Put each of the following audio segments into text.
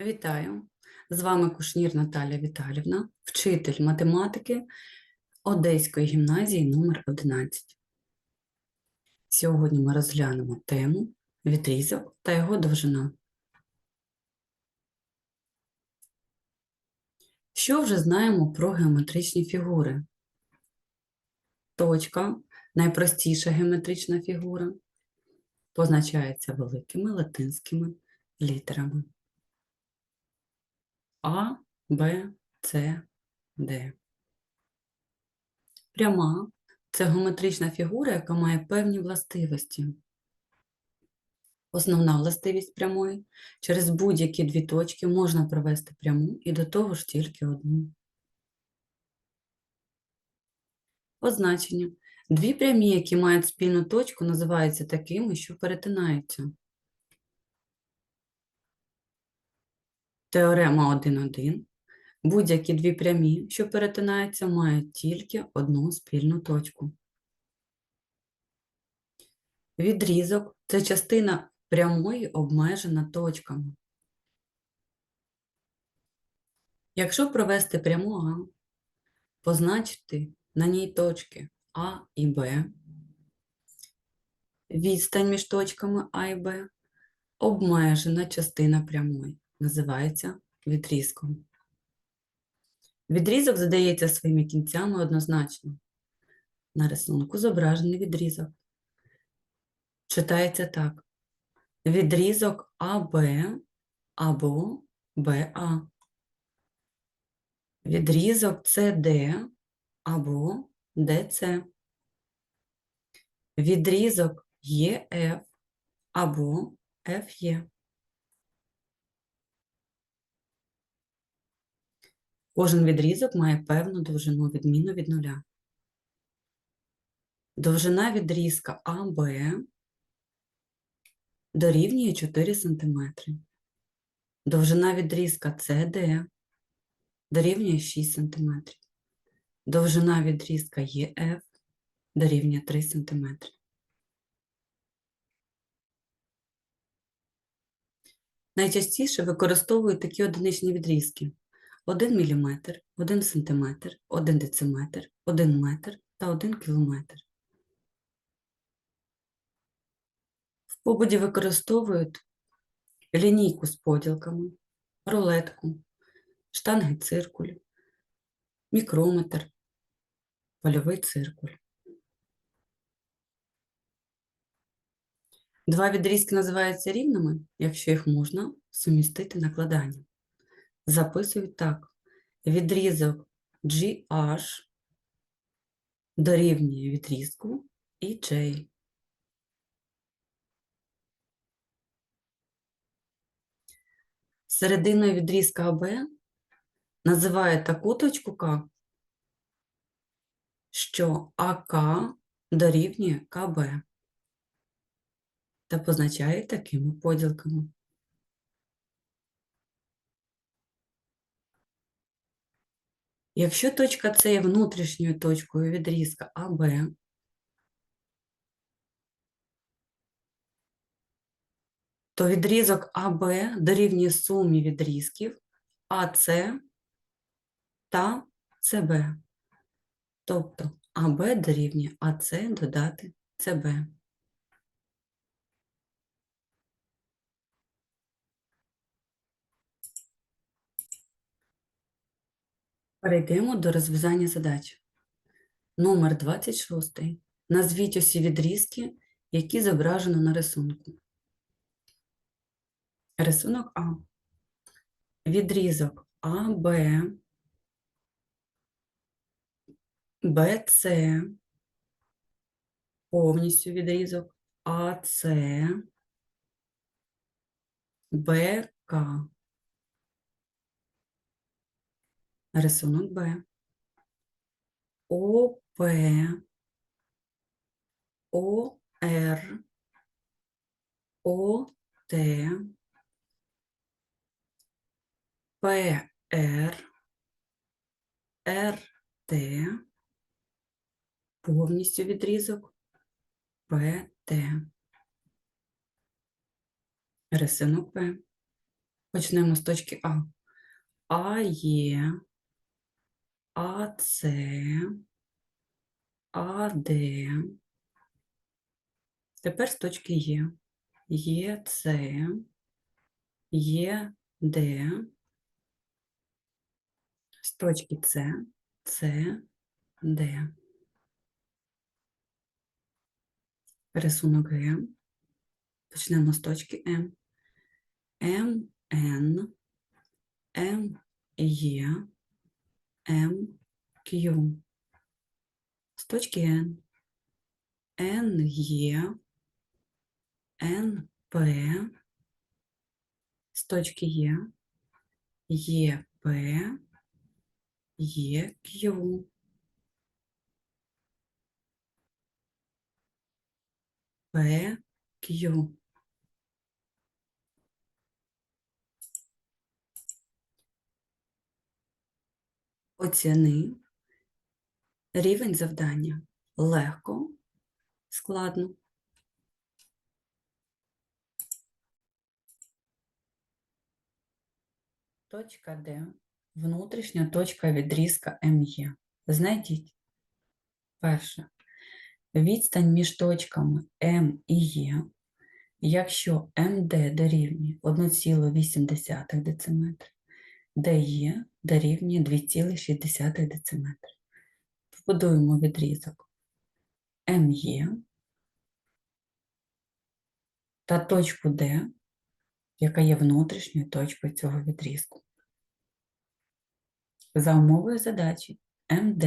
Вітаю! З вами Кушнір Наталя Віталівна, вчитель математики Одеської гімназії номер 11. Сьогодні ми розглянемо тему відрізок та його довжина. Що вже знаємо про геометричні фігури? Точка найпростіша геометрична фігура позначається великими латинськими літерами. А, Б, С, Д. Пряма це геометрична фігура, яка має певні властивості. Основна властивість прямої через будь-які дві точки можна провести пряму і до того ж тільки одну. Позначення. Дві прямі, які мають спільну точку, називаються такими, що перетинаються. Теорема 1.1. Будь-які дві прямі, що перетинаються, мають тільки одну спільну точку. Відрізок це частина прямої обмежена точками. Якщо провести пряму А, позначити на ній точки А і Б, відстань між точками А і Б, обмежена частина прямої називається відрізком. Відрізок задається своїми кінцями однозначно. На рисунку зображений відрізок. Читається так: відрізок АБ або БА. Відрізок СД або ДЦ. Відрізок ЄФ або ФЄ. Кожен відрізок має певну довжину відмінну від нуля. Довжина відрізка АБ дорівнює 4 см. Довжина відрізка СД дорівнює 6 см. Довжина відрізка ЄФ дорівнює 3 см. Найчастіше використовують такі одиничні відрізки. 1 мм, 1 см, 1 дециметр, 1 метр та 1 кілометр. В побуді використовують лінійку з поділками, рулетку, штанги циркуль, мікрометр, польовий циркуль. Два відрізки називаються рівними, якщо їх можна сумістити накладанням записують так. Відрізок GH дорівнює відрізку EJ. Серединою відрізка АБ називає таку точку К, що АК дорівнює КБ та позначає такими поділками. Якщо точка С є внутрішньою точкою відрізка АБ, то відрізок АБ дорівнює сумі відрізків АС та СБ. Тобто АБ дорівнює АС додати СБ. Перейдемо до розв'язання задач. Номер 26. Назвіть усі відрізки, які зображено на рисунку. Рисунок А. Відрізок АБ, БЦ, повністю відрізок АЦ, БК. Рисунок Б. ОП, ОР, ОТ, ПР, РТ, повністю відрізок ПТ. Рисунок П. Почнемо з точки А. А є, АЦ, АД. Тепер з точки Є. ЄЦ, ЄД. З точки С, С, Д. Рисунок Г. Почнемо з точки М. М, Н, М, Є, М, Q. З точки Н. Н, Є, Н, П. З точки Є. Є, П, Є, Q. П, Q. Оціни рівень завдання легко, складно. Точка Д. Внутрішня точка відрізка МЄ. Знайдіть. Перше. Відстань між точками М і Е, якщо МД дорівнює 1,8 дециметра, ДЕ дорівнює 2,6 дециметра. Побудуємо відрізок МЄ та точку Д, яка є внутрішньою точкою цього відрізку. За умовою задачі МД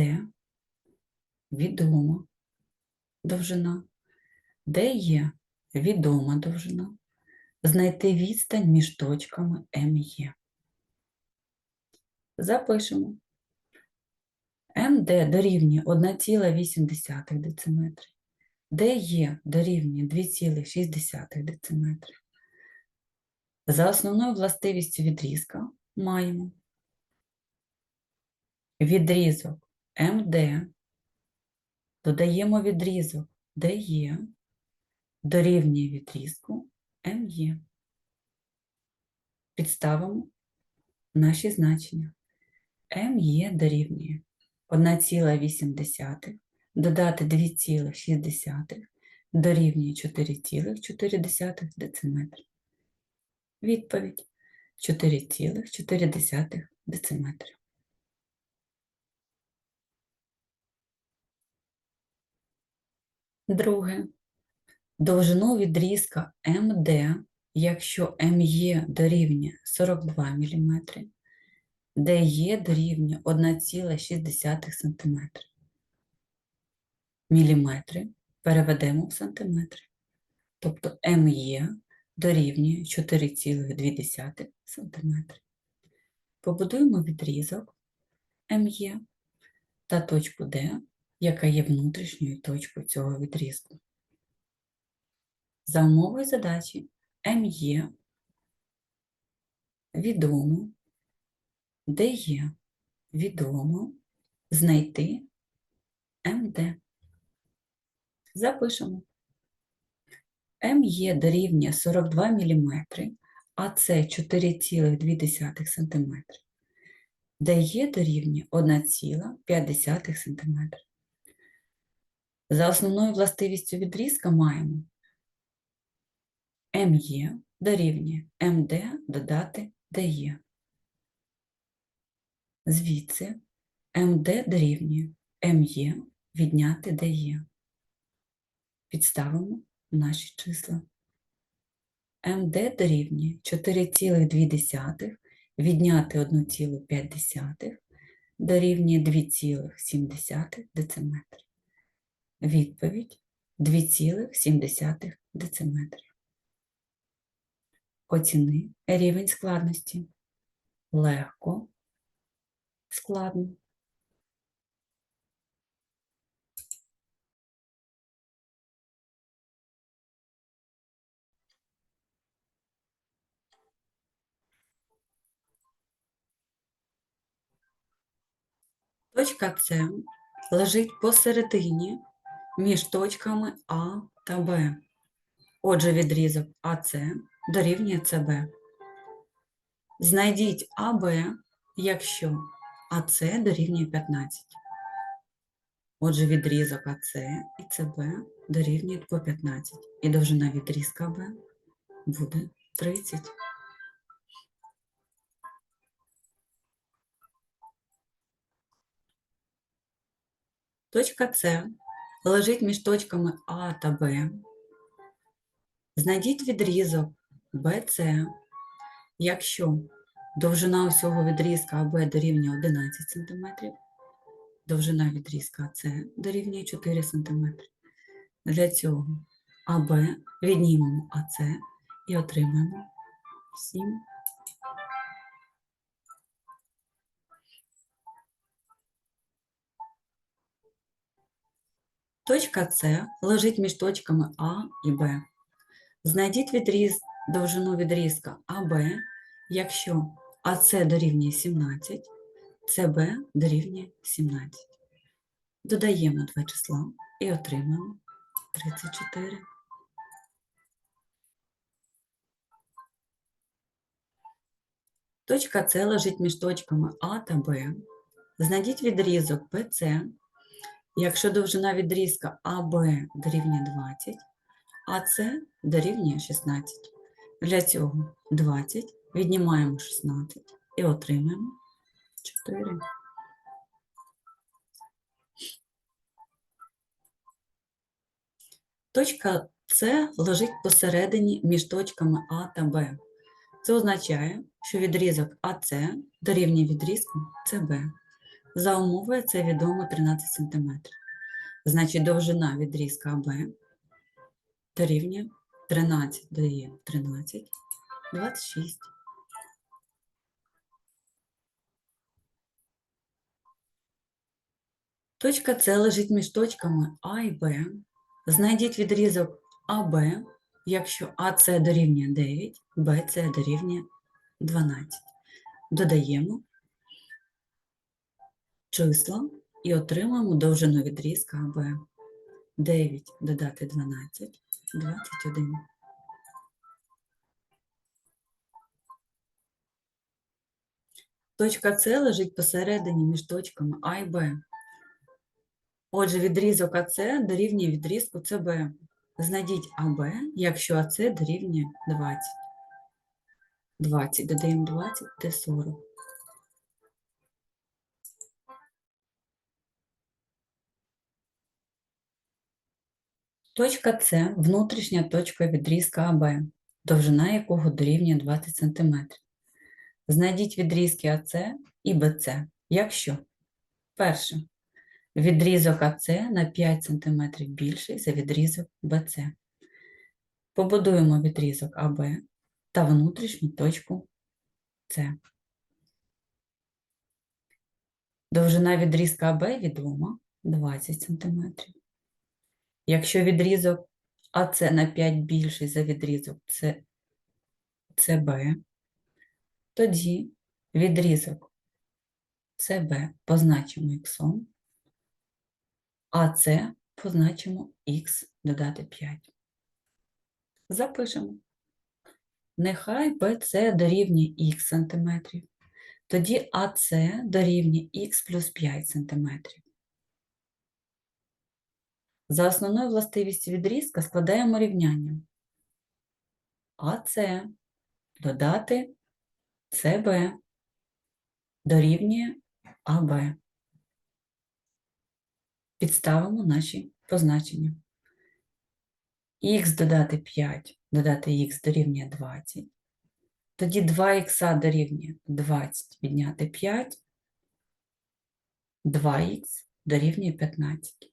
відома довжина, де відома довжина, знайти відстань між точками МЄ. Запишемо. МД дорівнює 1,8 дециметра, ДЕ дорівнює 2,6 дециметра. За основною властивістю відрізка маємо відрізок МД, додаємо відрізок ДЕ, дорівнює відрізку МЄ. Підставимо наші значення. МЄ дорівнює 1,8, додати 2,6 дорівнює 4,4 дециметра. Відповідь 4,4 дециметра. Друге. Довжину відрізка МД, якщо МЄ дорівнює 42 мм, ДЕ є дорівнює 1,6 см. Міліметри переведемо в сантиметри. Тобто МЄ дорівнює 4,2 см. Побудуємо відрізок МЄ та точку Д, яка є внутрішньою точкою цього відрізку. За умовою задачі МЄ відомо, де є відомо знайти МД. Запишемо. МЄ дорівнює 42 мм, а це 4,2 см. ДЕ є дорівнює 1,5 см. За основною властивістю відрізка маємо МЄ дорівнює МД додати ДЕ. Звідси МД дорівнює МЄ відняти ДЕ. Підставимо наші числа. МД дорівнює 4,2 відняти 1,5 дорівнює 2,7 дециметра. Відповідь 2,7 дециметра. Оціни рівень складності. Легко, складно. Точка С лежить посередині між точками А та Б. Отже, відрізок АС дорівнює СБ. Знайдіть АБ, якщо АС дорівнює 15. Отже, відрізок АС і СБ дорівнюють по 15. І довжина відрізка АБ буде 30. Точка С лежить між точками А та Б. Знайдіть відрізок BC, якщо довжина усього відрізка АБ дорівнює 11 см, довжина відрізка АС дорівнює 4 см. Для цього АБ віднімемо АС і отримаємо 7 Точка С лежить між точками А і Б. Знайдіть відріз, довжину відрізка АБ, якщо АС дорівнює 17, СБ дорівнює 17. Додаємо два числа і отримаємо 34. Точка С лежить між точками А та Б. Знайдіть відрізок ПЦ, якщо довжина відрізка АБ дорівнює 20, а це дорівнює 16. Для цього 20 віднімаємо 16 і отримаємо 4. Точка С лежить посередині між точками А та Б. Це означає, що відрізок АС дорівнює відрізку СБ. За умовою це відомо 13 см. Значить, довжина відрізка АБ дорівнює 13 дає 13, 26. Точка С лежить між точками А і Б. Знайдіть відрізок АБ, якщо АС дорівнює 9, БС дорівнює 12. Додаємо числа і отримуємо довжину відрізка АБ. 9 додати 12, 21. Точка С лежить посередині між точками А і Б. Отже, відрізок АС дорівнює відрізку СБ. Знайдіть АБ, якщо АС дорівнює 20. 20 додаємо 20 це 40. Точка С – внутрішня точка відрізка АБ, довжина якого дорівнює 20 см. Знайдіть відрізки АС і БЦ, якщо перше, відрізок АС на 5 см більший за відрізок БЦ. Побудуємо відрізок АБ та внутрішню точку С. Довжина відрізка АБ відома 20 см. Якщо відрізок АС на 5 більший за відрізок СБ, тоді відрізок СБ позначимо х, а С позначимо х додати 5. Запишемо. Нехай BC дорівнює х сантиметрів, тоді АС дорівнює х плюс 5 сантиметрів. За основною властивістю відрізка складаємо рівняння. АС додати СБ дорівнює АБ. Підставимо наші позначення. Х додати 5, додати х дорівнює 20. Тоді 2х дорівнює 20 відняти 5, 2х дорівнює 15.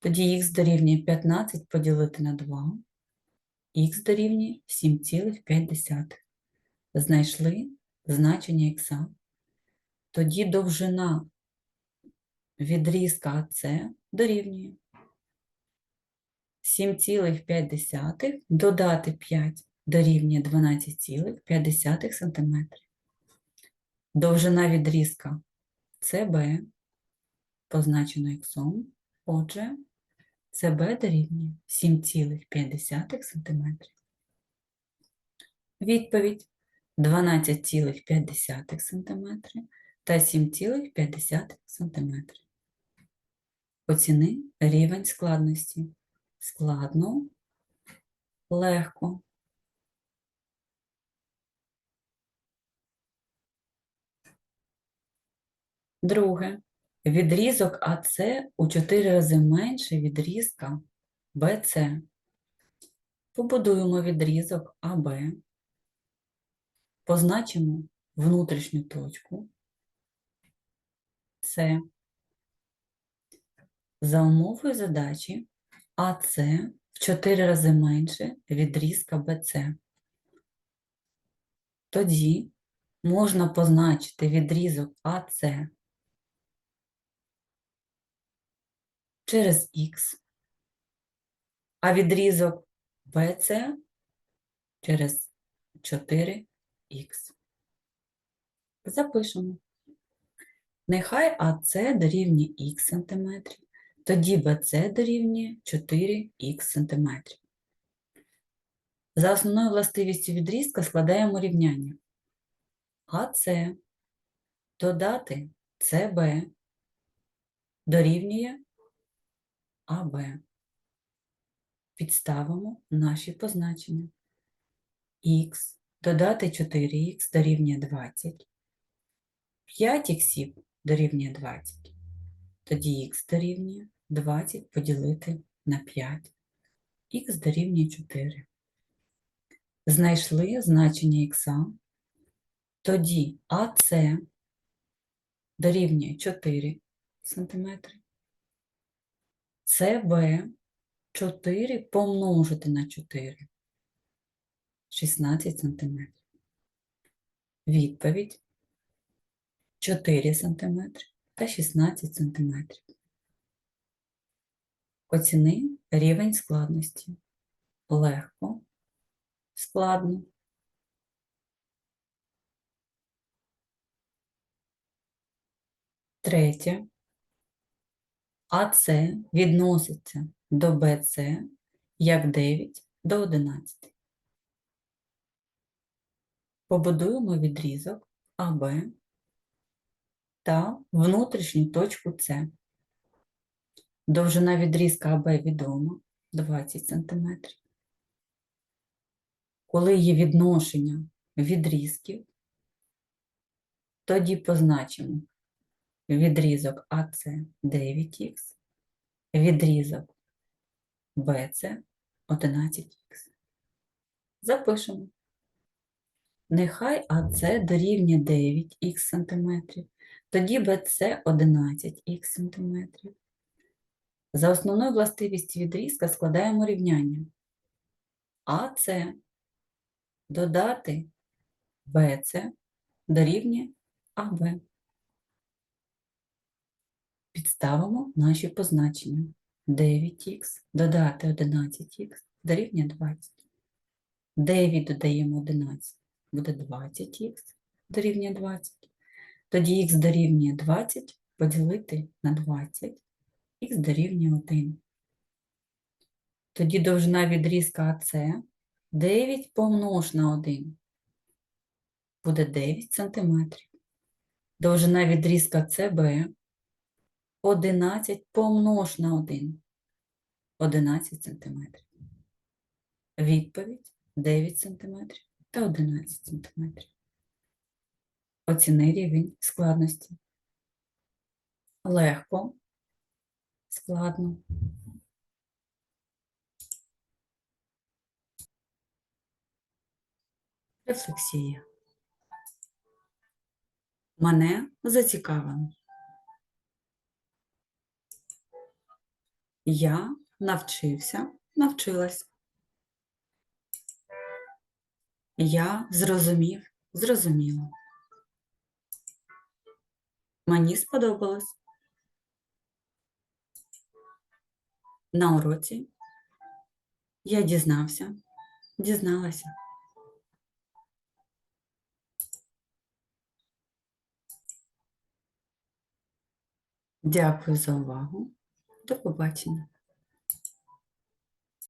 Тоді х дорівнює 15 поділити на 2, х дорівнює 7,5. Знайшли значення х. Тоді довжина відрізка АС дорівнює 7,5 додати 5 дорівнює 12,5 см. Довжина відрізка СБ позначено х. Отже, СБ дорівнює 7,5 см. Відповідь. 12,5 см та 7,5 см. Оціни рівень складності. Складно, легко. Друге. Відрізок АС у 4 рази менше відрізка БЦ. Побудуємо відрізок АБ. Позначимо внутрішню точку С. За умовою задачі АС в 4 рази менше відрізка БЦ. Тоді можна позначити відрізок АС через Х, а відрізок БЦ через 4х. Запишемо. Нехай АС дорівнює х см, тоді БЦ дорівнює 4х см. За основною властивістю відрізка складаємо рівняння. АС додати СБ дорівнює АБ. Підставимо наші позначення. Х додати 4х дорівнює 20. 5х дорівнює 20. Тоді х дорівнює 20 поділити на 5. Х дорівнює 4. Знайшли значення х. Тоді АС дорівнює 4 см. СБ 4 помножити на 4. 16 см. Відповідь 4 см та 16 см. Оціни рівень складності. Легко, складно. Третє. АС відноситься до БЦ як 9 до 11. Побудуємо відрізок АБ та внутрішню точку С. Довжина відрізка АБ відома 20 см. Коли є відношення відрізків, тоді позначимо відрізок АС 9х, відрізок БЦ 11х. Запишемо. Нехай АС дорівнює 9х см, тоді БЦ 11х см. За основною властивістю відрізка складаємо рівняння. АС додати БЦ дорівнює АБ. Підставимо наші позначення. 9х додати 11х дорівнює 20. 9 додаємо 11, буде 20х дорівнює 20. Тоді х дорівнює 20 поділити на 20, х дорівнює 1. Тоді довжина відрізка АС 9 помнож на 1 буде 9 см. Довжина відрізка СБ 11 помнож на 1 11 см. Відповідь 9 см та 11 см. Оціни рівень складності. Легко, складно. Рефлексія. Мене зацікавило. Я навчився, навчилась. Я зрозумів, зрозуміла. Мені сподобалось. На уроці я дізнався, дізналася. Дякую за увагу. До побачення.